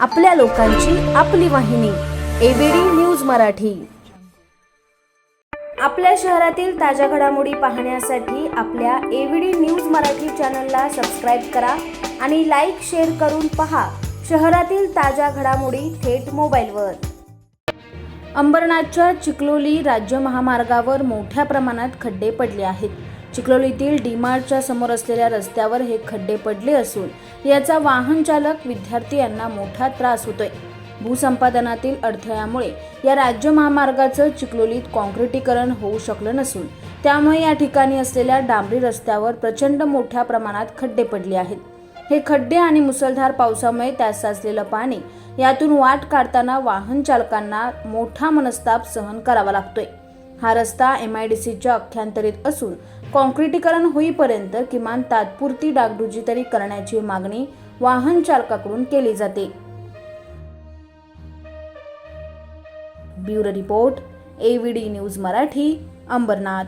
आपल्या लोकांची आपली वाहिनी. ABD news Marathi. आपल्या शहरातील ताज्या घडामोडी पाहण्यासाठी आपल्या एबीडी न्यूज मराठी चॅनलला सबस्क्राईब करा आणि लाईक शेअर करून पहा शहरातील ताज्या घडामोडी थेट मोबाईलवर. अंबरनाथच्या चिखलोली राज्य महामार्गावर मोठ्या प्रमाणात खड्डे पडले आहेत. चिखलोलीतील डीमार्टच्या समोर असलेल्या रस्त्यावर हे खड्डे पडले असून याचा वाहन चालक विद्यार्थी यांना मोठा त्रास होतोय. भूसंपादनातील अडथळ्यामुळे या राज्य महामार्गाचं चिखलोलीत कॉन्क्रिटीकरण होऊ शकलं नसून त्यामुळे या ठिकाणी असलेल्या डांबरी रस्त्यावर प्रचंड मोठ्या प्रमाणात खड्डे पडले आहेत. हे खड्डे आणि मुसळधार पावसामुळे त्यात साचलेलं पाणी यातून वाट काढताना वाहन चालकांना मोठा मनस्ताप सहन करावा लागतोय. हा रस्ता एम आय डी सीच्या अख्यांतरीत असून कॉन्क्रिटीकरण होईपर्यंत किमान तात्पुरती डागडुजी तरी करण्याची मागणी वाहन चालकाकडून केली जाते. Bureau report AVD news Marathi Ambernath.